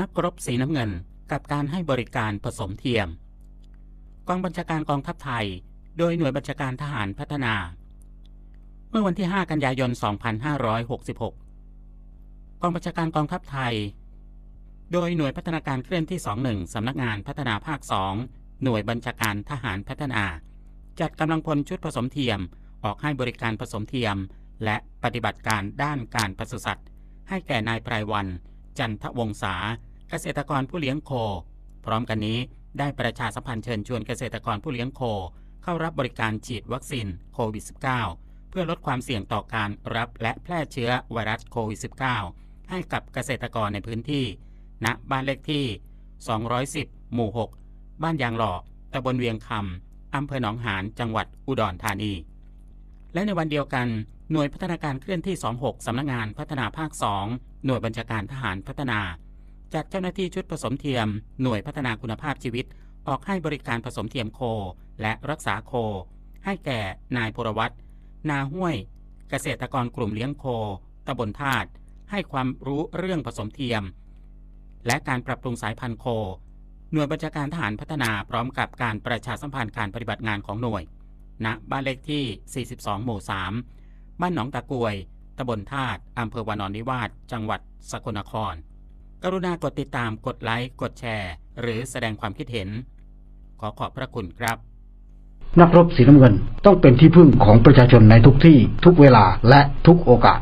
นักรบสีน้ำเงินกับการให้บริการผสมเทียม กองบัญชาการกองทัพไทย โดยหน่วยบัญชาการทหารพัฒนา เมื่อวันที่ 5 กันยายน 2566 กองบัญชาการกองทัพไทย โดยหน่วยพัฒนาการเคลื่อนที่ 21 สำนักงานพัฒนาภาค 2 หน่วยบัญชาการทหารพัฒนา จัดกำลังพลชุดผสมเทียม ออกให้บริการผสมเทียม และปฏิบัติการด้านการปศุสัตว์ ให้แก่นายไพรวัน จันทวงศา เกษตรกรผู้เลี้ยงโค พร้อมกันนี้ได้ประชาสัมพันธ์เชิญชวนเกษตรกรผู้เลี้ยงโค เข้ารับบริการฉีดวัคซีนโควิด -19 เพื่อลดความเสี่ยงต่อการรับและแพร่เชื้อไวรัสโควิด -19 ให้กับเกษตรกรในพื้นที่ณบ้านเลขที่ 210 หมู่ 6 บ้านยางหล่อตำบลเวียงคำอำเภอหนองหานจังหวัดอุดรธานี และในวันเดียวกันหน่วยพัฒนาการเคลื่อนที่ 26 สำนักงานพัฒนาภาค 2 หน่วยบัญชาการทหารพัฒนา จัดเจ้าหน้าที่ชุดผสมเทียม หน่วยพัฒนาคุณภาพชีวิต ออกให้บริการผสมเทียมโค และรักษาโค ให้แก่นายพลวัตนาห้วย เกษตรกรกลุ่มเลี้ยงโคตำบลธาตุให้ความรู้เรื่องผสมเทียม และการปรับปรุงสายพันธุ์โค หน่วยบัญชาการทหารพัฒนาพร้อมกับการประชาสัมพันธ์การปฏิบัติงานของหน่วยณบ้านเลขที่ 42 หมู่ 3 บ้านหนองตะกวยตำบลธาตุอำเภอวานอนนิวาสจังหวัดสกลนคร กรุณากดติดตามกดไลค์กดแชร์ หรือแสดงความคิดเห็น ขอขอบพระคุณครับ นักรบสีน้ำเงินต้องเป็นที่พึ่งของประชาชนในทุกที่ทุกเวลาและทุกโอกาส